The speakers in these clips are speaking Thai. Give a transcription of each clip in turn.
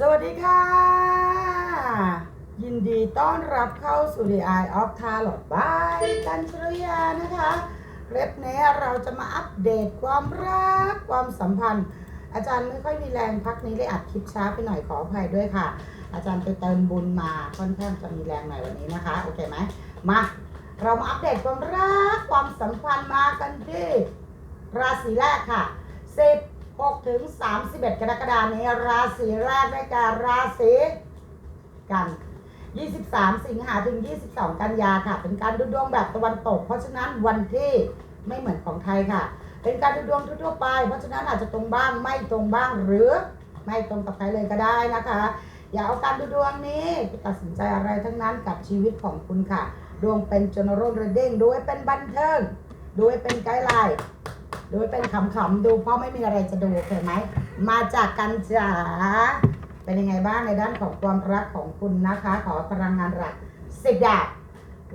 สวัสดีค่ะ ยินดีต้อนรับเข้าสู่ The Eye of Tarot by กันชรยานะคะคลิปนี้เราจะมาอัปเดตความรักความสัมพันธ์ อาจารย์ไม่ค่อยมีแรงพักนี้เลยอัดคลิปช้าไปหน่อยขออภัยด้วยค่ะ อาจารย์ไปเติมบุญมาค่อนข้างจะมีแรงหน่อยวันนี้นะคะ โอเคไหมมาเรามาอัปเดตความรักความสัมพันธ์มากันที่ราศีแรกค่ะ 6 ถึง 31 กรกฎาคมนี้ราศีแรกได้แก่ราศีกัน 23 สิงหาถึง 22 กันยาค่ะ เป็นการดูดวงแบบตะวันตก เพราะฉะนั้นวันที่ไม่เหมือนของไทยค่ะ เป็นการดูดวงทั่วไป เพราะฉะนั้นอาจจะตรงบ้างไม่ตรงบ้างหรือไม่ตรงกับใครเลยก็ได้นะคะ อย่าเอาการดูดวงนี้ไปตัดสินใจอะไรทั้งนั้นกับชีวิตของคุณค่ะ ดวงเป็น general reading ดูให้เป็นบันเทิง ดูให้เป็นไกด์ไลน์ ดูเป็นขำๆดูเพราะไม่มีอะไรจะดูโอเคไหม มาจากกันจ๋าเป็นยังไงบ้างในด้านของความรักของคุณนะคะ ขอพลังงานหลักสิบดาบ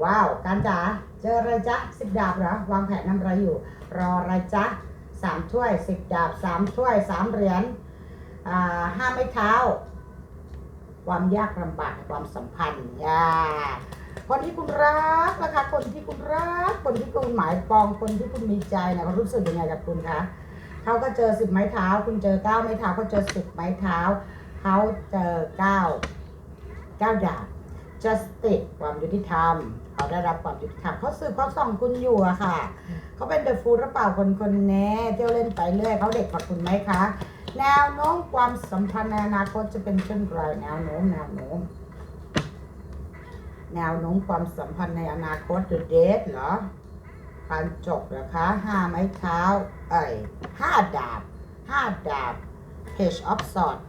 ว้าวกันจ๋าเจออะไรจ๊ะสิบดาบเหรอวางแผนทำอะไรอยู่ รออะไรจ๊ะสามถ้วยสิบดาบสามถ้วยสามเหรียญห้าไม้เท้า ความยากลำบากความสัมพันธ์อ่า คนที่คุณรักนะคะ คนที่คุณรัก คนที่คุณหมายปอง คนที่คุณมีใจนะเขารู้สึกยังไงกับคุณคะเขาก็เจอสิบไม้เท้า คุณเจอเก้าไม้เท้าเขาเจอสิบไม้เท้าเขาเจอเก้าเก้าดาบ justice ความยุติธรรมเขาได้รับความยุติธรรมเขาสืบเขาส่องคุณอยู่อะค่ะ เขาเป็นเดอะฟูลหรือเปล่าคนคนนี้เที่ยวเล่นไปเรื่อยเขาเด็กกว่าคุณไหมคะ แนวโน้มความสัมพันธ์ในอนาคตจะเป็นเช่นไรแนวโน้มแนวโน้ม แนวโน้มความสัมพันธ์ในอนาคต the date เหรอการจบเหรอคะห้าไม้เท้า เอ้ยห้าดาบห้าดาบ page of swords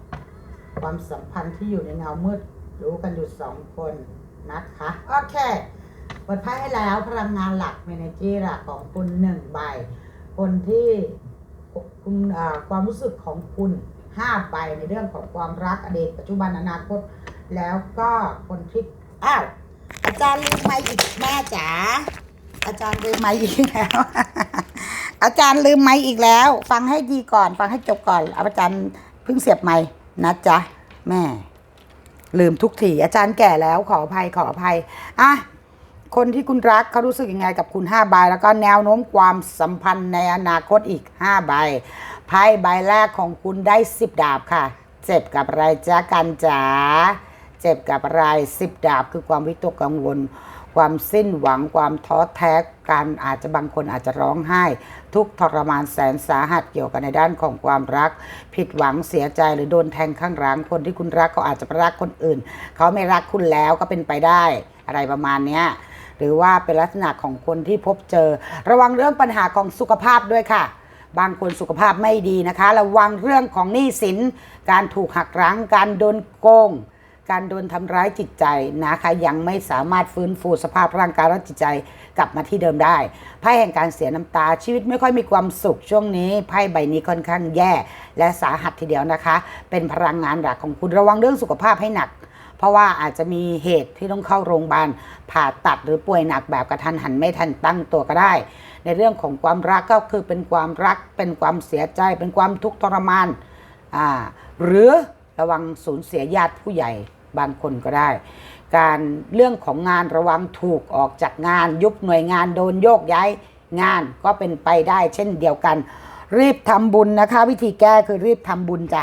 ความสัมพันธ์ที่อยู่ในเงามืด รู้กันอยู่สองคนนะคะ โอเคเปิดไพ่ให้แล้วพลังงานหลัก energy หลักของคุณหนึ่งใบ คนที่คุณความรู้สึกของคุณห้าใบในเรื่องของความรักอดีตปัจจุบันอนาคต แล้วก็คนที่อ้าว อาจารย์ลืมไม่อีกแม่จ๋าอาจารย์ลืมไม่อีกแล้ว อาจารย์ลืมไม่อีกแล้ว ฟังให้ดีก่อน ฟังให้จบก่อนอาจารย์เพิ่งเสียบไม่นะจ๊ะแม่ ลืมทุกทีอาจารย์แก่แล้วขออภัยขออภัยอะคนที่คุณรักเขารู้สึกยังไงกับคุณ5ใบแล้วก็แนวโน้มความสัมพันธ์ในอนาคตอีก5ใบไพ่ใบแรกของคุณได้ 10 ดาบค่ะ เจ็บกับอะไรจ้ากันจ๋า เจ็บกับอะไร10ดาบคือความวิตกกังวล ความสิ้นหวังความท้อแท้การอาจจะบางคนอาจจะร้องไห้ ทุกทรมานแสนสาหัสเกี่ยวกับในด้านของความรัก ผิดหวังเสียใจหรือโดนแทงข้างหลังคนที่คุณรักก็อาจจะไปรักคนอื่น เขาไม่รักคุณแล้วก็เป็นไปได้อะไรประมาณเนี้ยหรือว่าเป็นลักษณะของคนที่พบเจอ ระวังเรื่องปัญหาของสุขภาพด้วยค่ะ บางคนสุขภาพไม่ดีนะคะ ระวังเรื่องของหนี้สิน การถูกหักรั้ง การโดนโกง การโดนทำร้ายจิตใจนะคะยังไม่สามารถฟื้นฟูสภาพร่างกายและจิตใจกลับมาที่เดิมได้ไพ่แห่งการเสียน้ำตาชีวิตไม่ค่อยมีความสุขช่วงนี้ไพ่ใบนี้ค่อนข้างแย่ และสาหัสทีเดียวนะคะ เป็นพลังงานหลักของคุณระวังเรื่องสุขภาพให้หนัก เพราะว่าอาจจะมีเหตุที่ต้องเข้าโรงพยาบาลผ่าตัดหรือป่วยหนักแบบกระทันหันไม่ทันตั้งตัวก็ได้ ในเรื่องของความรักก็คือเป็นความรัก เป็นความเสียใจ เป็นความทุกข์ทรมานอ่าหรือระวังสูญเสียญาติผู้ใหญ่ บางคนก็ได้ การเรื่องของงานระวังถูกออกจากงานยุบหน่วยงานโดนโยกย้ายงานก็เป็นไปได้เช่นเดียวกัน รีบทำบุญนะคะ วิธีแก้คือรีบทำบุญจ้ะ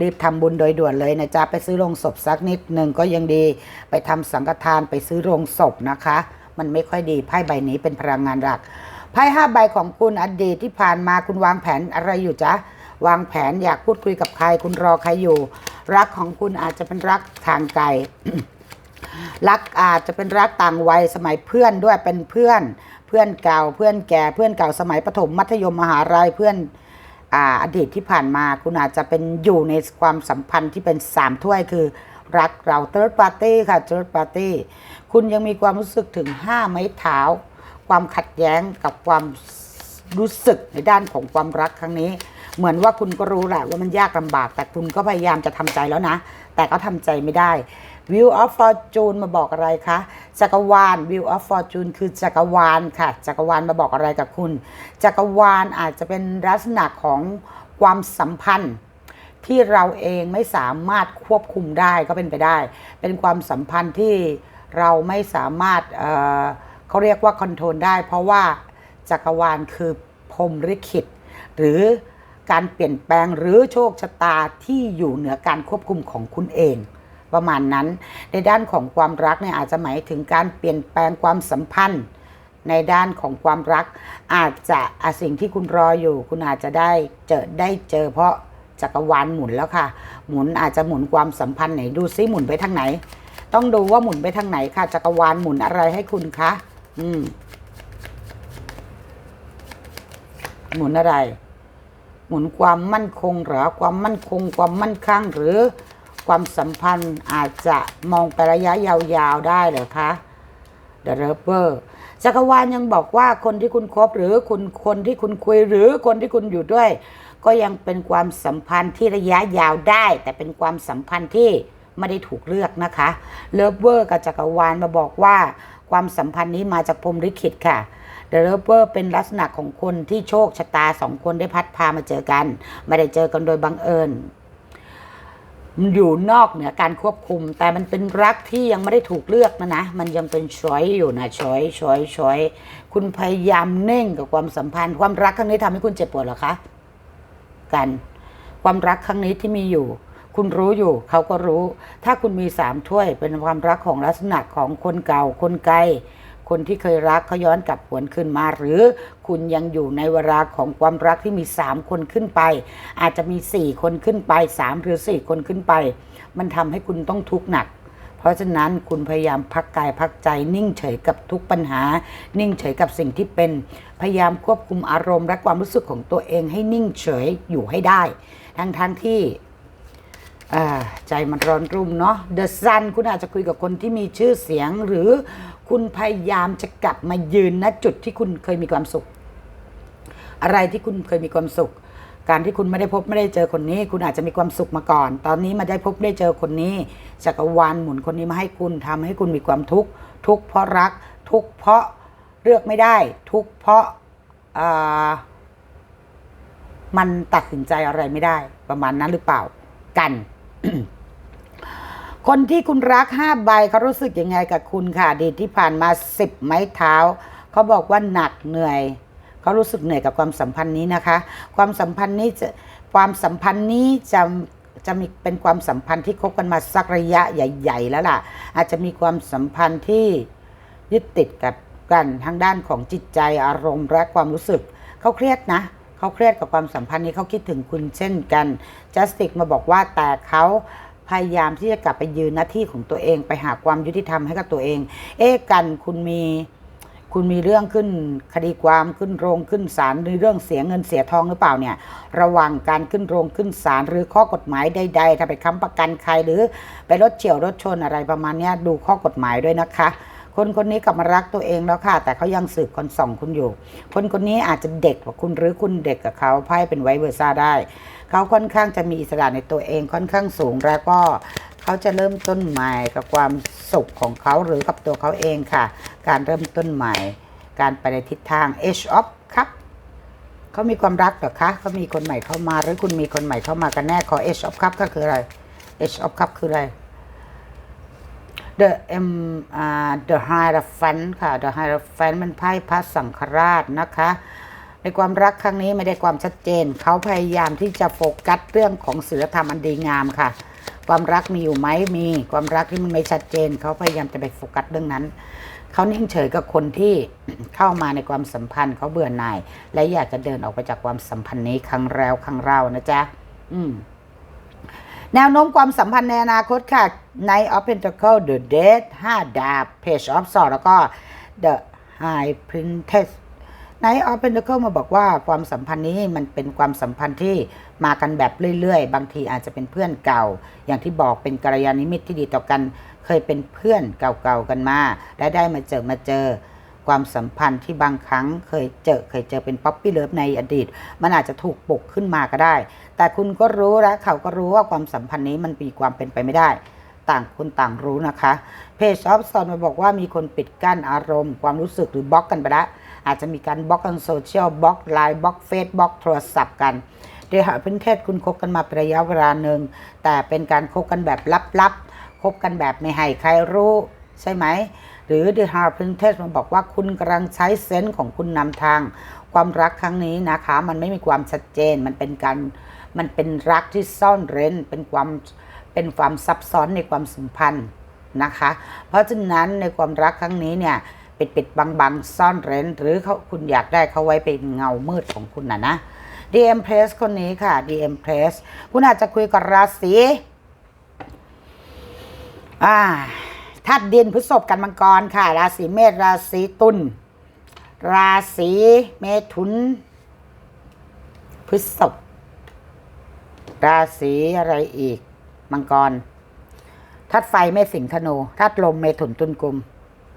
รีบทำบุญโดยด่วนเลยนะจ๊ะไปซื้อโรงศพสักนิดหนึ่งก็ยังดี ไปทำสังฆทานไปซื้อโรงศพนะคะ มันไม่ค่อยดีไพ่ใบนี้เป็นพลังงานหลักไพ่ห้าใบของคุณอดีตที่ผ่านมาคุณวางแผนอะไรอยู่จ๊ะวางแผนอยากพูดคุยกับใครคุณรอใครอยู่ รักของคุณอาจจะเป็นรักทางไกล รักอาจจะเป็นรักต่างวัยสมัยเพื่อนด้วยเป็นเพื่อน เพื่อนเก่าเพื่อนแก่เพื่อนเก่าสมัยประถมมัธยมมหาลัยเพื่อนอาอดีตที่ผ่านมาคุณอาจจะเป็นอยู่ในความสัมพันธ์ที่เป็นสามถ้วยคือรักเรา third party ค่ะ third party คุณยังมีความรู้สึกถึงห้าไม้เท้า ความขัดแย้งกับความรู้สึกในด้านของความรักครั้งนี้ เหมือนว่าคุณก็รู้แหละว่ามันยากลำบาก แต่คุณก็พยายามจะทำใจแล้วนะ แต่ก็ทำใจไม่ได้ View of Fortune มาบอกอะไรคะ จักรวาล View of Fortune คือจักรวาลค่ะ จักรวาลมาบอกอะไรกับคุณ จักรวาลอาจจะเป็นลักษณะของความสัมพันธ์ ที่เราเองไม่สามารถควบคุมได้ก็เป็นไปได้ เป็นความสัมพันธ์ที่เราไม่สามารถเเขาเรียกว่าคอนโทรลได้ เพราะว่าจักรวาลคือพรมลิขิตหรือ การเปลี่ยนแปลงหรือโชคชะตาที่อยู่เหนือการควบคุมของคุณเอง ประมาณนั้น ในด้านของความรักเนี่ยอาจจะหมายถึงการเปลี่ยนแปลงความสัมพันธ์ ในด้านของความรัก อาจจะอะสิ่งที่คุณรออยู่ คุณอาจจะได้เจอได้เจอเพราะจักรวาลหมุนแล้วค่ะ หมุนอาจจะหมุนความสัมพันธ์ไหนดูซิหมุนไปทางไหน ต้องดูว่าหมุนไปทางไหนค่ะจักรวาลหมุนอะไรให้คุณคะอืมหมุนอะไร หมุนความมั่นคงหรอความมั่นคง ความมั่นคงหรือความสัมพันธ์อาจจะมองไประยะยาวๆได้เหรอคะ The Lover จักรวาลยังบอกว่าคนที่คุณคบหรือคุณคนที่คุณคุยหรือคนที่คุณอยู่ด้วย ก็ยังเป็นความสัมพันธ์ที่ระยะยาวได้ แต่เป็นความสัมพันธ์ที่ไม่ได้ถูกเลือกนะคะเลิฟเวอร์กับจักรวาลมาบอกว่า ความสัมพันธ์นี้มาจากพรมลิขิตค่ะ The Lover เป็นลักษณะของคนที่โชคชะตาสองคนได้พัดพามาเจอกัน ไม่ได้เจอกันโดยบังเอิญมันอยู่นอกเหนือการควบคุม แต่มันเป็นรักที่ยังไม่ได้ถูกเลือกนะนะ มันยังเป็นช้อยอยู่นะช้อยช้อยช้อยคุณพยายามเน่งกับความสัมพันธ์ ความรักครั้งนี้ทำให้คุณเจ็บปวดหรอคะกัน ความรักครั้งนี้ที่มีอยู่ คุณรู้อยู่เขาก็รู้ ถ้าคุณมีสามถ้วยเป็นความรักของลักษณะของคนเก่าคนไกล คนที่เคยรักเขาย้อนกลับหวนขึ้นมา หรือคุณยังอยู่ในเวลาของความรักที่มีสามคนขึ้นไป อาจจะมีสี่คนขึ้นไปสามหรือสี่คนขึ้นไป มันทำให้คุณต้องทุกข์หนัก เพราะฉะนั้นคุณพยายามพักกายพักใจ นิ่งเฉยกับทุกปัญหา นิ่งเฉยกับสิ่งที่เป็น พยายามควบคุมอารมณ์และความรู้สึกของตัวเองให้นิ่งเฉยอยู่ให้ได้ทั้งทั้งๆที่ ใจมันร้อนรุ่มเนาะ The Sun คุณอาจจะคุยกับคนที่มีชื่อเสียง หรือคุณพยายามจะกลับมายืนณจุดที่คุณเคยมีความสุข อะไรที่คุณเคยมีความสุข การที่คุณไม่ได้พบไม่ได้เจอคนนี้ คุณอาจจะมีความสุขมาก่อน ตอนนี้มาได้พบได้เจอคนนี้จักรวาลหมุนคนนี้มาให้คุณทำให้คุณมีความทุกข์ทุกเพราะรัก ทุกเพราะเลือกไม่ได้ ทุกเพราะามันตัดสินใจอะไรไม่ได้ ประมาณนั้นหรือเปล่ากัน คนที่คุณรักห้าใบเขารู้สึกยังไงกับคุณค่ะดีที่ผ่านมาสิบไม้เท้า เขาบอกว่าหนักเหนื่อย เขารู้สึกเหนื่อยกับความสัมพันธ์นี้นะคะ ความสัมพันธ์นี้จะความสัมพันธ์นี้จะจะมีเป็นความสัมพันธ์ที่คบกันมาสักระยะใหญ่ ๆ แล้วล่ะ อาจจะมีความสัมพันธ์ที่ยึดติดกับกันทางด้านของจิตใจอารมณ์และความรู้สึก เขาเครียดนะเขาเครียดกับความสัมพันธ์นี้เขาคิดถึงคุณเช่นกันจัสติกมาบอกว่าแต่เขาพยายามที่จะกลับไปยืนหน้าที่ของตัวเองไปหาความยุติธรรมให้กับตัวเอง เอ๊กันคุณมีคุณมีเรื่องขึ้นคดีความขึ้นโรงขึ้นศาลหรือเรื่องเสียเงินเสียทองหรือเปล่าเนี่ย ระว่างการขึ้นโรงขึ้นศาลหรือข้อกฎหมายใด ๆ ถ้าไปค้ำประกันใครหรือไปรถเฉียวรถชนอะไรประมาณนี้ดูข้อกฎหมายด้วยนะคะ คนคนนี้กลับมารักตัวเองแล้วค่ะ แต่เขายังสืบคนส่องคุณอยู่ คนคนนี้อาจจะเด็กกว่าคุณหรือคุณเด็กกับเขาไพ่เป็นไวเวอร์ซ่าได้ เขาค่อนข้างจะมีอิสระในตัวเองค่อนข้างสูงแล้วก็เขาจะเริ่มต้นใหม่กับความสุขของเขาหรือกับตัวเขาเองค่ะ การเริ่มต้นใหม่ การไปในทิศทาง Age of ครับเขามีความรักเหรอคะเขามีคนใหม่เข้ามาหรือคุณมีคนใหม่เข้ามากันแน่ขอ Age of Cup ก็คืออะไร Age of Cup คืออะไร The M อ่า The Hierophant ค่ะ The Hierophant มันไพ่พระสังฆราชนะคะ ในความรักครั้งนี้ไม่ได้ความชัดเจน เขาพยายามที่จะโฟกัสเรื่องของศีลธรรมอันดีงามค่ะ ความรักมีอยู่ไหมมีความรักที่มันไม่ชัดเจน เขาพยายามจะไปโฟกัสเรื่องนั้นเขานิ่งเฉยกับคนที่เข้ามาในความสัมพันธ์เขาเบื่อหน่าย และอยากจะเดินออกไปจากความสัมพันธ์นี้ครั้งแล้วครั้งเล่านะจ๊ะ อืม แนวโน้มความสัมพันธ์ในอนาคตค่ะ Knight of Pentacle The Dead 5 ดาบ Page of Swords แล้วก็ The High Princess Knight of Pentacle มาบอกว่าความสัมพันธ์นี้มันเป็นความสัมพันธ์ที่มากันแบบเรื่อยๆ บางทีอาจจะเป็นเพื่อนเก่า อย่างที่บอกเป็นกัลยาณมิตรที่ดีต่อกัน เคยเป็นเพื่อนเก่าๆกันมา และได้มาเจอมาเจอ ความสัมพันธ์ที่บางครั้งเคยเจอเคยเจอเป็นป๊อปปี้เลิฟในอดีต มันอาจจะถูกปลุกขึ้นมาก็ได้ แต่คุณก็รู้และเขาก็รู้ว่าความสัมพันธ์นี้มันมีความเป็นไปไม่ได้ ต่างคนต่างรู้นะคะเพจออฟซอนมาบอกว่ามีคนปิดกั้นอารมณ์ ความรู้สึกหรือบล็อกกันไปล้วอาจจะมีการบล็อกกันโซเชียลบล็อกไลน์บล็อกเฟซบล็อกโทรศัพท์กันเดฮาเป็นแค่คุณคบกันมาเป็นระยะเวลาหนึ่งแต่เป็นการคบกันแบบลับๆคบกันแบบไม่ให้ใครรู้ใช่ไหม หรือ The h a r Princess มันบอกว่าคุณกำลังใช้เซนส์ของคุณนำทาง ความรักครั้งนี้นะคะ มันไม่มีความชัดเจน มันเป็นการมันเป็นรักที่ซ่อนเร้น เป็นความเป็นความซับซ้อนในความสัมพันธ์นะคะ เพราะฉะนั้นในความรักครั้งนี้เนี่ยปิดปิดบังบังซ่อนเร้น หรือเขาคุณอยากได้เขาไว้เป็นเงามืดของคุณนะนะ DM Press คนนี้ค่ะ DM Press คุณอาจจะคุยกับราศีอ่า ธาตุดินพฤษภกันมังกรค่ะ ราศีเมษราศีตุลราศีเมถุน พฤษภราศีอะไรอีก มังกรธาตุไฟเมษสิงห์ธนูธาตุลมเมถุนตุลกุม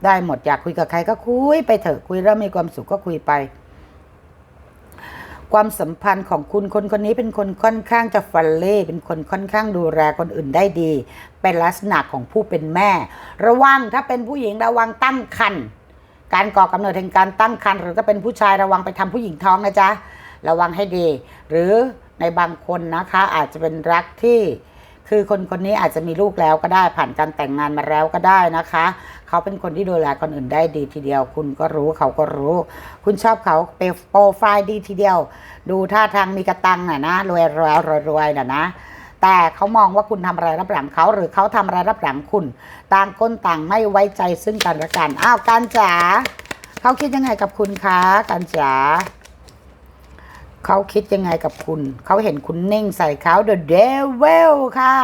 ได้หมดอยากคุยกับใครก็คุยไปเถอะคุยแล้วมีความสุขก็คุยไป ความสัมพันธ์ของคุณคนคนนี้เป็นคนค่อนข้างจะฟันเล่ เป็นคนค่อนข้างดูแลคนอื่นได้ดี เป็นลักษณะของผู้เป็นแม่ ระวังถ้าเป็นผู้หญิงระวังตั้งครรภ์การก่อกำเนิดแห่งการตั้งครรภ์หรือถ้าเป็นผู้ชายระวังไปทำผู้หญิงท้องนะจ๊ะระวังให้ดี หรือในบางคนนะคะอาจจะเป็นรักที่ คือคนคนนี้อาจจะมีลูกแล้วก็ได้ผ่านการแต่งงานมาแล้วก็ได้นะคะ เขาเป็นคนที่ดูแลคนอื่นได้ดีทีเดียว คุณก็รู้เขาก็รู้ คุณชอบเขาเปโปรไฟล์ดีทีเดียว ดูท่าทางมีกระตังน่ะนะรวยรวยรวยรวยน่ะนะแต่เขามองว่าคุณทำอะไรรับหลังเขาหรือเขาทำอะไรรับหลังคุณ ต่างคนต่างไม่ไว้ใจซึ่งกันและกันอ้าวการจ๋าเขาคิดยังไงกับคุณคะการจ๋า เขาคิดยังไงกับคุณ เขาเห็นคุณนิ่งใส่เขา The Devil ค่ะ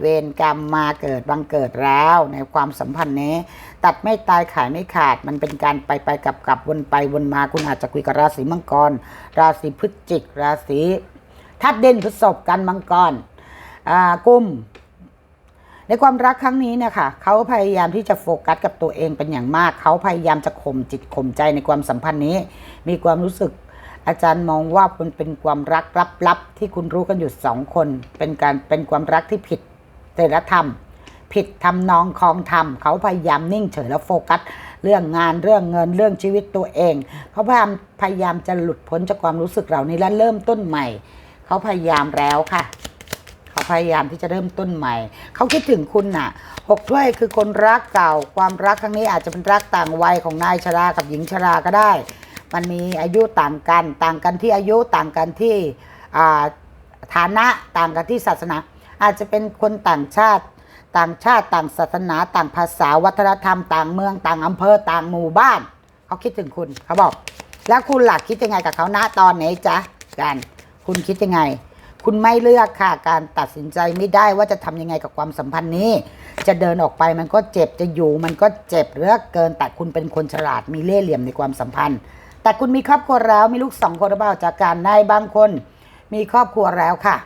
เวรกรรมมาเกิดบังเกิดแล้วในความสัมพันธ์นี้ ตัดไม่ตายขายไม่ขาด มันเป็นการไปไปกลับกลับวนไปวนมาคุณอาจจะคุยกับราศีมังกร ราศีพฤศจิก ราศีทัดเด่นพฤษภกันมังกรอ่ากุมในความรักครั้งนี้เนี่ยค่ะเขาพยายามที่จะโฟกัสกับตัวเองเป็นอย่างมาก เขาพยายามจะข่มจิตข่มใจในความสัมพันธ์นี้ มีความรู้สึก อาจารย์มองว่ามันเป็นความรักลับๆที่คุณรู้กันอยู่สองคน เป็นการเป็นความรักที่ผิดศีลธรรม ผิดทำนองคลองธรรม เขาพยายามนิ่งเฉยแล้วโฟกัส เรื่องงานเรื่องเงินเรื่องชีวิตตัวเองเขาพยายามพยายามจะหลุดพ้นจากความรู้สึกเหล่านี้และเริ่มต้นใหม่ เขาพยายามแล้วค่ะเขาพยายามที่จะเริ่มต้นใหม่ เขาคิดถึงคุณน่ะหกถ้วยคือคนรักเก่า ความรักครั้งนี้อาจจะเป็นรักต่างวัยของนายชรากับหญิงชราก็ได้ มันมีอายุต่างกัน ต่างกันที่อายุต่างกันที่ฐานะต่างกันที่ศาสนา อาจจะเป็นคนต่างชาติ ต่างชาติต่างศาสนาต่างภาษาวัฒนธรรม ต่างเมืองต่างอำเภอต่างหมู่บ้าน เขาคิดถึงคุณเขาบอก แล้วคุณหลักคิดยังไงกับเขาณตอนนี้จ๊ะกันคุณคิดยังไง คุณไม่เลือกค่ะการตัดสินใจไม่ได้ว่าจะทำยังไงกับความสัมพันธ์นี้ จะเดินออกไปมันก็เจ็บจะอยู่มันก็เจ็บเลือกเกินแต่คุณเป็นคนฉลาดมีเล่ห์เหลี่ยมในความสัมพันธ์ แต่คุณมีครอบครัวแล้วมีลูกสองคนหรือเปล่าจากการในบางคน มีครอบครัวแล้วค่ะ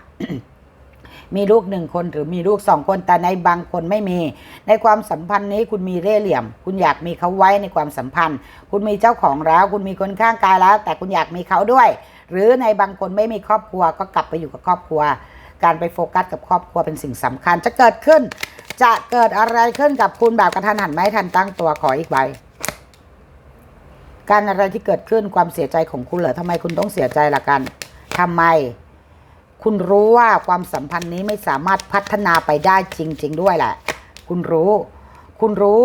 มีลูกหนึ่งคนหรือมีลูกสองคนแต่ในบางคนไม่มี ในความสัมพันธ์นี้คุณมีเล่เหลี่ยม คุณอยากมีเขาไว้ในความสัมพันธ์ คุณมีเจ้าของแล้ว คุณมีคนข้างกายแล้ว แต่คุณอยากมีเขาด้วย หรือในบางคนไม่มีครอบครัวก็กลับไปอยู่กับครอบครัว การไปโฟกัสกับครอบครัวเป็นสิ่งสำคัญ จะเกิดขึ้น จะเกิดอะไรขึ้นกับคุณแบบกระทันหันไหมทันตั้งตัวขออีกใบ การอะไรที่เกิดขึ้นความเสียใจของคุณเหรอทำไมคุณต้องเสียใจละกันทำไม คุณรู้ว่าความสัมพันธ์นี้ไม่สามารถพัฒนาไปได้จริง ๆ ด้วยแหละ คุณรู้ คุณรู้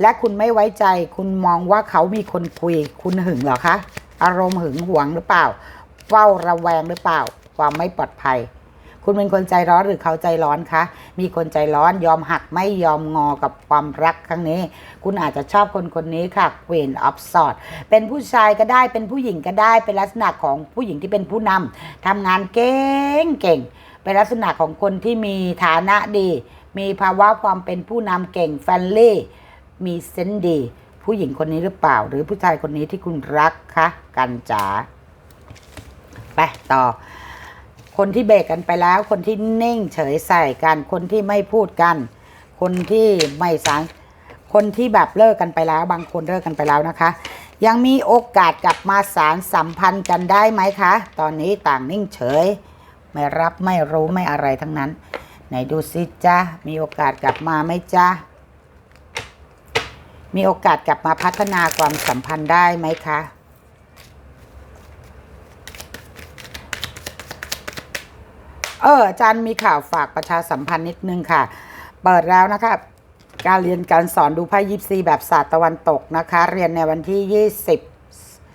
และคุณไม่ไว้ใจ คุณมองว่าเขามีคนคุย คุณหึงเหรอคะ อารมณ์หึงหวงหรือเปล่า เฝ้าระแวงหรือเปล่า ความไม่ปลอดภัย คุณเป็นคนใจร้อนหรือเขาใจร้อนคะ มีคนใจร้อนยอมหักไม่ยอมงอกับความรักครั้งนี้ คุณอาจจะชอบคนคนนี้ค่ะ Queen of Swords เป็นผู้ชายก็ได้เป็นผู้หญิงก็ได้เป็นลักษณะของผู้หญิงที่เป็นผู้นำทำงานเก่งเก่งเป็นลักษณะของคนที่มีฐานะดี มีภาวะความเป็นผู้นำเก่งแฟนลี่ มีเซนดี ผู้หญิงคนนี้หรือเปล่า หรือผู้ชายคนนี้ที่คุณรักคะกันจ๋าไปต่อ คนที่เบรกกันไปแล้ว คนที่นิ่งเฉยใส่กัน คนที่ไม่พูดกัน คนที่ไม่สารคนที่แบบเลิกกันไปแล้ว บางคนเลิกกันไปแล้วนะคะ ยังมีโอกาสกลับมาสารสัมพันธ์กันได้ไหมคะ ตอนนี้ต่างนิ่งเฉย ไม่รับไม่รู้ไม่อะไรทั้งนั้น ไหนดูสิจ้ามีโอกาสกลับมาไหมจ้ามีโอกาสกลับมาพัฒนาความสัมพันธ์ได้ไหมคะ เอออาจารย์มีข่าวฝากประชาสัมพันธ์นิดนึงค่ะ เปิดแล้วนะคะการเรียนการสอนดูไพ่ยิปซีแบบศาสตร์ตะวันตกนะคะ เรียนในวันที่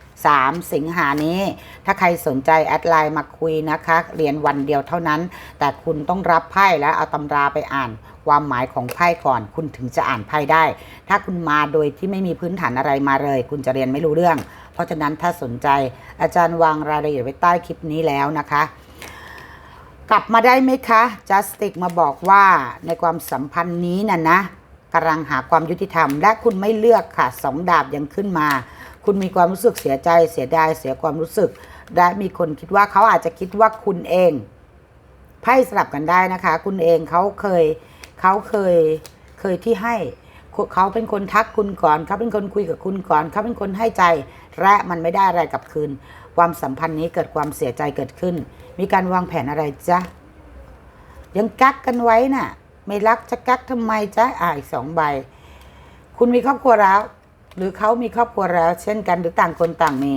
23 สิงหานี้ ถ้าใครสนใจแอดไลน์มาคุยนะคะ เรียนวันเดียวเท่านั้น แต่คุณต้องรับไพ่แล้วเอาตำราไปอ่านความหมายของไพ่ก่อน คุณถึงจะอ่านไพ่ได้ ถ้าคุณมาโดยที่ไม่มีพื้นฐานอะไรมาเลย คุณจะเรียนไม่รู้เรื่อง เพราะฉะนั้นถ้าสนใจอาจารย์วางรายละเอียดไว้ใต้คลิปนี้แล้วนะคะ กลับมาได้ไหมคะจัสติกมาบอกว่าในความสัมพันธ์นี้น่ะนะกำลังหาความยุติธรรม และคุณไม่เลือกค่ะสองดาบยังขึ้นมา คุณมีความรู้สึกเสียใจเสียดายเสียความรู้สึก และมีคนคิดว่าเขาอาจจะคิดว่าคุณเองไพ่สลับกันได้นะคะ คุณเองเขาเคยเขาเคยเคยที่ให้เขาเป็นคนทักคุณก่อนเขาเป็นคนคุยกับคุณก่อนเขาเป็นคนให้ใจ และมันไม่ได้อะไรกลับคืน ความสัมพันธ์นี้เกิดความเสียใจเกิดขึ้น มีการวางแผนอะไรจ๊ะ ยังกักกันไว้น่ะ ไม่รักจะกักทำไมจ๊ะอ่าอีกสองใบ คุณมีครอบครัวแล้ว หรือเขามีครอบครัวแล้ว เช่นกันหรือต่างคนต่างมี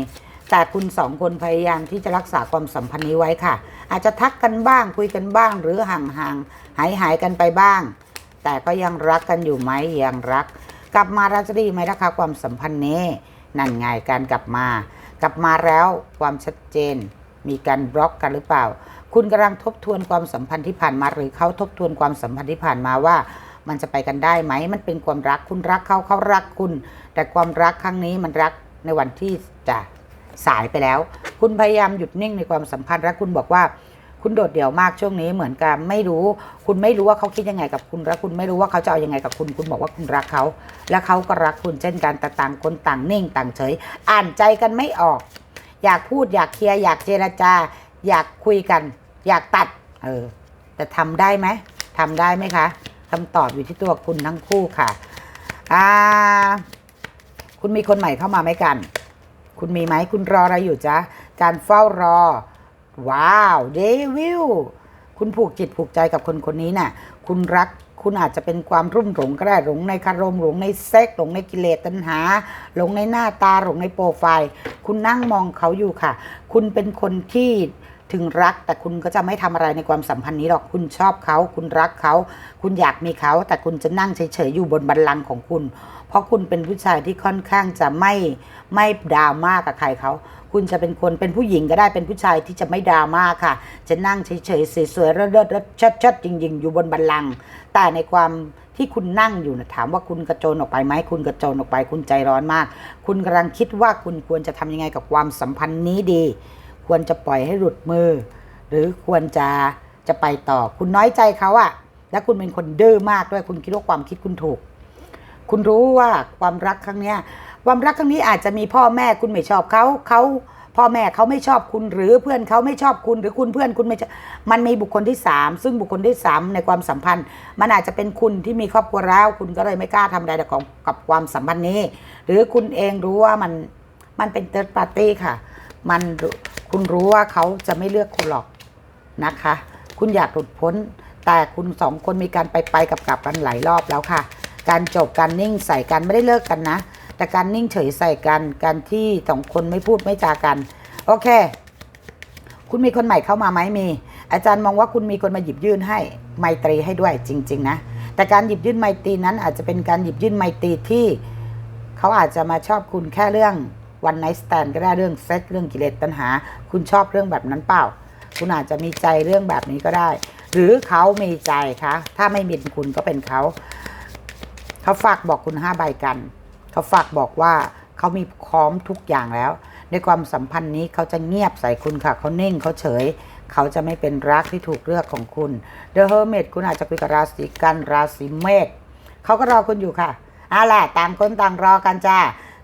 แต่คุณสองคนพยายามที่จะรักษาความสัมพันธ์นี้ไว้ค่ะ อาจจะทักกันบ้างคุยกันบ้าง หรือห่างห่างหายหายกันไปบ้าง แต่ก็ยังรักกันอยู่ไหมยังรัก กลับมาเราจะดีไหมล่ะคะความสัมพันธ์นี้ นั่นไงการกลับมา กลับมาแล้วความชัดเจน มีการบล็อกกันหรือเปล่า คุณกำลังทบทวนความสัมพันธ์ที่ผ่านมา หรือเขาทบทวนความสัมพันธ์ที่ผ่านมาว่า มันจะไปกันได้ไหม มันเป็นความรักคุณรักเขาเขารักคุณ แต่ความรักครั้งนี้มันรักในวันที่จะสายไปแล้ว คุณพยายามหยุดนิ่งในความสัมพันธ์และคุณบอกว่า คุณโดดเดี่ยวมากช่วงนี้เหมือนกับไม่รู้ คุณไม่รู้ว่าเขาคิดยังไงกับคุณและคุณไม่รู้ว่าเขาจะเอายังไงกับคุณ คุณบอกว่าคุณรักเขา และเขาก็รักคุณเช่นกันแต่ต่างคนต่างนิ่ง ต่างเฉย อ่านใจกันไม่ออก อยากพูดอยากเคลียร์อยากเจรจา อยากคุยกัน อยากตัด เออ แต่ทำได้ไหมทำได้ไหมคะคำตอบอยู่ที่ตัวคุณทั้งคู่ค่ะอ่าคุณมีคนใหม่เข้ามาไหมกัน คุณมีไหมคุณรออะไรอยู่จ๊ะการเฝ้ารอ ว้าวเดวิลคุณผูกจิตผูกใจกับคนคนนี้น่ะ คุณรักคุณอาจจะเป็นความรุ่มหลงก็ได้หลงในคารมหลงในเซ็กหลงในกิเลสตัณหา หลงในหน้าตาหลงในโปรไฟล์ คุณนั่งมองเขาอยู่ค่ะ คุณเป็นคนที่ ถึงรัก แต่คุณก็จะไม่ทำอะไรในความสัมพันธ์นี้หรอกคุณชอบเขา คุณรักเขา คุณอยากมีเขา แต่คุณจะนั่งเฉยๆอยู่บนบัลลังก์ของคุณ เพราะคุณเป็นผู้ชายที่ค่อนข้างจะไม่ไม่ดราม่ากับใครเขาคุณจะเป็นคนเป็นผู้หญิงก็ได้เป็นผู้ชายที่จะไม่ดราม่าค่ะ จะนั่งเฉยๆสวยๆเลิศๆชัดๆจริง ๆ อยู่บนบัลลังก์แต่ในความที่คุณนั่งอยู่นะถามว่าคุณกระโจนออกไปไหมคุณกระโจนออกไป คุณใจร้อนมาก คุณกำลังคิดว่าคุณควรจะทำยังไงกับความสัมพันธ์นี้ดี ควรจะปล่อยให้หลุดมือ หรือควรจะจะไปต่อ คุณน้อยใจเขาอะและคุณเป็นคนดื้อมากด้วยคุณคิดว่าความคิดคุณถูก คุณรู้ว่าความรักครั้งเนี้ยความรักครั้งนี้อาจจะมีพ่อแม่คุณไม่ชอบเขาเขาพ่อแม่เขาไม่ชอบคุณหรือเพื่อนเขาไม่ชอบคุณหรือคุณเพื่อนคุณไม่ชอบมันมีบุคคลที่สามซึ่งบุคคลที่สามในความสัมพันธ์ มันอาจจะเป็นคุณที่มีครอบครัวแล้วคุณก็เลยไม่กล้าทำใดกับกับความสัมพันธ์นี้ หรือคุณเองรู้ว่ามันมันเป็นเติร์ดปาร์ตี้ค่ะ มันคุณรู้ว่าเขาจะไม่เลือกคุณหรอกนะคะ คุณอยากหลุดพ้น แต่คุณสองคนมีการไปไปกับกลับกันหลายรอบแล้วค่ะ การจบการนิ่งใส่กันไม่ได้เลิกกันนะ แต่การนิ่งเฉยใส่กันการที่สองคนไม่พูดไม่จากัน โอเค คุณมีคนใหม่เข้ามาไหมมี อาจารย์มองว่าคุณมีคนมาหยิบยื่นให้ไมตรีให้ด้วยจริง ๆ นะ แต่การหยิบยื่นไมตรีนั้นอาจจะเป็นการหยิบยื่นไมตรีที่เขาอาจจะมาชอบคุณแค่เรื่อง วันไน t ์สแตนก็ได้เรื่องเซ็กเรื่องกิเลสตัณหา คุณชอบเรื่องแบบนั้นเปล่า คุณอาจจะมีใจเรื่องแบบนี้ก็ได้ หรือเขามีใจคะถ้าไม่มีคุณก็เป็นเขาเขาฝากบอกคุณห้าใบกัน เขาฝากบอกว่าเขามีพร้อมทุกอย่างแล้ว ในความสัมพันธ์นี้เขาจะเงียบใส่คุณค่ะเขานิ่งเขาเฉย เขาจะไม่เป็นรักที่ถูกเลือกของคุณเดอะเฮอร์เมตคุณอาจจะคุยกับราศีกันราศีเมษเขาก็รอคุณอยู่ค่ะเอาล่ะต่างคนต่างรอกันจ้า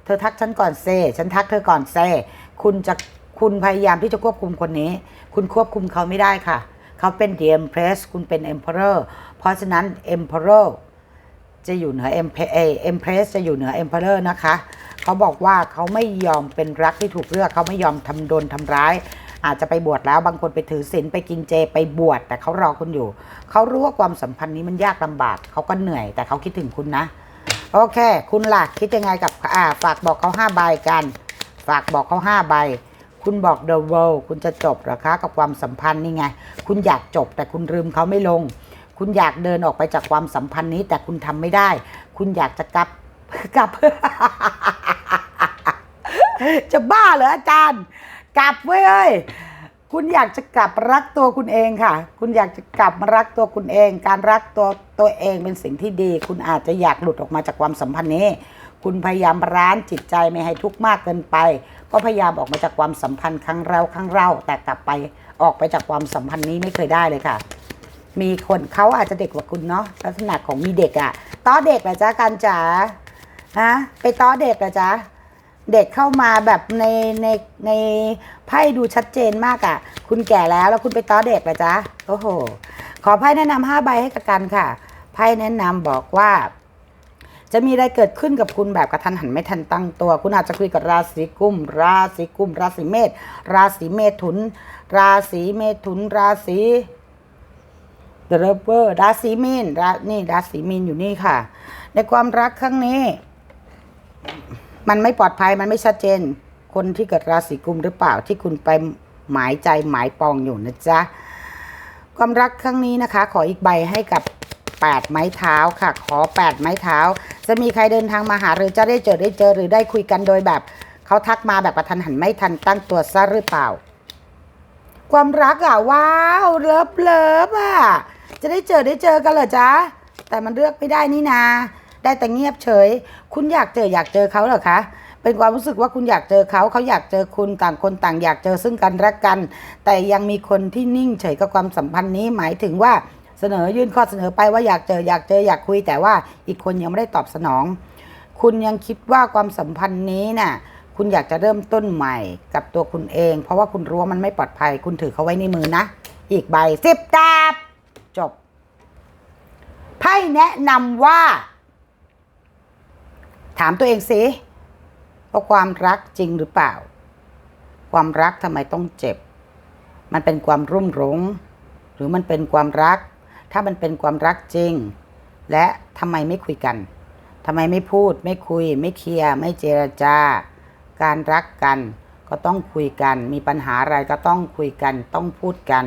ธอทักฉันก่อนเซฉันทักเธอก่อนเซคุณจะคุณพยายามที่จะควบคุมคนนี้ คุณควบคุมเขาไม่ได้ค่ะ เขาเป็น The Empress คุณเป็น Emperor เพราะฉะนั้น Emperor จะอยู่เหนือ Em- เอ Empress จะอยู่เหนือ Emperor นะคะ เขาบอกว่าเขาไม่ยอมเป็นรักที่ถูกเลือก เขาไม่ยอมทำโดนทำร้าย อาจจะไปบวชแล้วบางคนไปถือศีลไปกินเจไปบวชแต่เขารอคุณอยู่ เขารู้ว่าความสัมพันธ์นี้มันยากลำบาก เขาก็เหนื่อยแต่เขาคิดถึงคุณนะ โอเค คุณล่ะคิดยังไงกับอ่าฝากบอกเขาห้าใบกัน ฝากบอกเขาห้าใบ คุณบอก the world คุณจะจบหรอคะกับความสัมพันธ์นี่ไง คุณอยากจบแต่คุณลืมเขาไม่ลง คุณอยากเดินออกไปจากความสัมพันธ์นี้แต่คุณทำไม่ได้ คุณอยากจะกลับกลับ จะบ้าเหรออาจารย์ กลับเว้ยเอ้ย คุณอยากจะกลับรักตัวคุณเองค่ะ คุณอยากจะกลับมารักตัวคุณเอง การรักตัวตัวเองเป็นสิ่งที่ดี คุณอาจจะอยากหลุดออกมาจากความสัมพันธ์นี้ คุณพยายามร้านจิตใจไม่ให้ทุกข์มากเกินไป ก็พยายามออกมาจากความสัมพันธ์ครั้งเราครั้งเราแต่กลับไปออกไปจากความสัมพันธ์นี้ไม่เคยได้เลยค่ะ มีคนเขาอาจจะเด็กกว่าคุณเนาะลักษณะของมีเด็กอะต้อเด็กเหรอจ๊ะกันจ๋าฮะไปต้อเด็กเหรอจ๊ะ เด็กเข้ามาแบบในในในไพ่ดูชัดเจนมากอะคุณแก่แล้วแล้วคุณไปต้อเด็กเหรอจ๊ะโอ้โห ขอไพ่แนะนำห้าใบให้กับกันค่ะ ไพ่แนะนำบอกว่า จะมีอะไรเกิดขึ้นกับคุณแบบกระทันหันไม่ทันตั้งตัว คุณอาจจะคุยกับราศีกุม ราศีกุม ราศีเมษ ราศีเมถุน ราศีเมถุน ราศีเดรเวอร์ราศีมีนรานี่ราศีมีนอยู่นี่ค่ะ ในความรักครั้งนี้ มันไม่ปลอดภัยมันไม่ชัดเจน คนที่เกิดราศีกุมหรือเปล่าที่คุณไปหมายใจหมายปองอยู่นะจ๊ะความรักครั้งนี้นะคะ ขออีกใบให้กับ8ไม้เท้าค่ะ ขอ 8 ไม้เท้า จะมีใครเดินทางมาหาหรือจะได้เจอได้เจอหรือได้คุยกันโดยแบบเขาทักมาแบบกระทันหันไม่ทันตั้งตัวซะหรือเปล่า ความรักอะว้าวเลิฟเลิฟอะจะได้เจอได้เจอกันเหรอจ๊ะแต่มันเลือกไม่ได้นี่นา ได้แต่เงียบเฉย คุณอยากเจออยากเจอเขาเหรอคะเป็นความรู้สึกว่าคุณอยากเจอเขาเขาอยากเจอคุณต่างคนต่างอยากเจอซึ่งกันและกัน แต่ยังมีคนที่นิ่งเฉยกับความสัมพันธ์นี้หมายถึงว่าเสนอยื่นข้อเสนอไปว่าอยากเจออยากเจออยากคุย แต่ว่าอีกคนยังไม่ได้ตอบสนอง คุณยังคิดว่าความสัมพันธ์นี้น่ะคุณอยากจะเริ่มต้นใหม่กับตัวคุณเอง เพราะว่าคุณรู้ว่ามันไม่ปลอดภัย คุณถือเขาไว้ในมือนะ อีกใบสิบดาบ จบไพ่แนะนำว่า ถามตัวเองสิว่าความรักจริงหรือเปล่า ความรักทำไมต้องเจ็บ มันเป็นความรุ่มหลงหรือมันเป็นความรัก ถ้ามันเป็นความรักจริง และทำไมไม่คุยกันทำไมไม่พูดไม่คุย ไม่เคลียร์ไม่เจรจา การรักกันก็ต้องคุยกัน มีปัญหาอะไรก็ต้องคุยกัน ต้องพูดกัน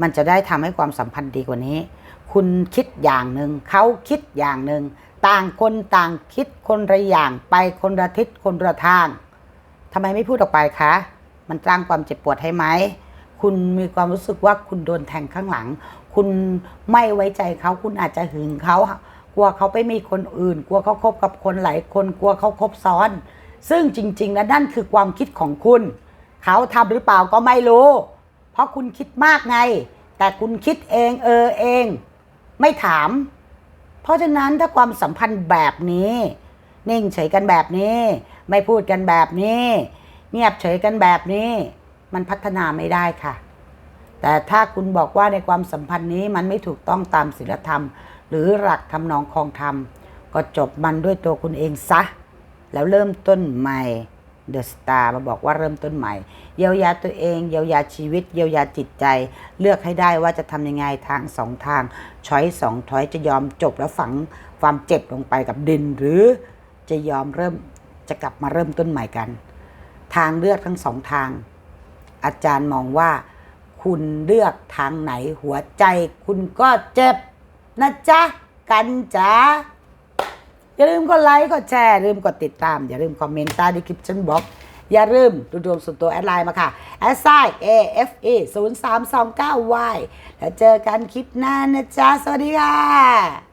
มันจะได้ทำให้ความสัมพันธ์ดีกว่านี้ คุณคิดอย่างหนึ่งเขาคิดอย่างหนึ่งต่างคนต่างคิดคนละอย่างไปคนละทิศคนละทางทำไมไม่พูดออกไปคะ มันสร้างความเจ็บปวดให้ไหม คุณมีความรู้สึกว่าคุณโดนแทงข้างหลัง คุณไม่ไว้ใจเขาคุณอาจจะหึงเขา กลัวเขาไปมีคนอื่น กลัวเขาคบกับคนหลายคนกลัวเขาคบซ้อน ซึ่งจริง ๆ แล้วนั่นคือความคิดของคุณ เขาทำหรือเปล่าก็ไม่รู้ เพราะคุณคิดมากไง แต่คุณคิดเองเออเอง ไม่ถาม เพราะฉะนั้นถ้าความสัมพันธ์แบบนี้ นิ่งเฉยกันแบบนี้ ไม่พูดกันแบบนี้ เงียบเฉยกันแบบนี้ มันพัฒนาไม่ได้ค่ะ แต่ถ้าคุณบอกว่าในความสัมพันธ์นี้มันไม่ถูกต้องตามศีลธรรม หรือหลักทำนองคลองธรรม ก็จบมันด้วยตัวคุณเองซะ แล้วเริ่มต้นใหม่ เดอะสตาร์มาบอกว่าเริ่มต้นใหม่ เยียวยาตัวเอง เยียวยาชีวิต เยียวยาจิตใจ เลือกให้ได้ว่าจะทำยังไงทางสองทาง ช้อยสองถอยจะยอมจบแล้วฝังความเจ็บลงไปกับดิน หรือจะยอมเริ่มจะกลับมาเริ่มต้นใหม่กัน ทางเลือกทั้งสองทาง อาจารย์มองว่า คุณเลือกทางไหนหัวใจ คุณก็เจ็บนะจ๊ะกันจ๊ะ อย่าลืมกดไลค์กดแชร์ลืมกดติดตาม อย่าลืมคอมเมนต์ใต้ดีคลิปชั่นบ็อกอย่าลืมดูดวงส่วนตัวแอดไลน์มาค่ะแอดไซ A F E 0 3 2 9 Y แล้วเจอกันคลิปหน้านะจ๊ะ สวัสดีค่ะ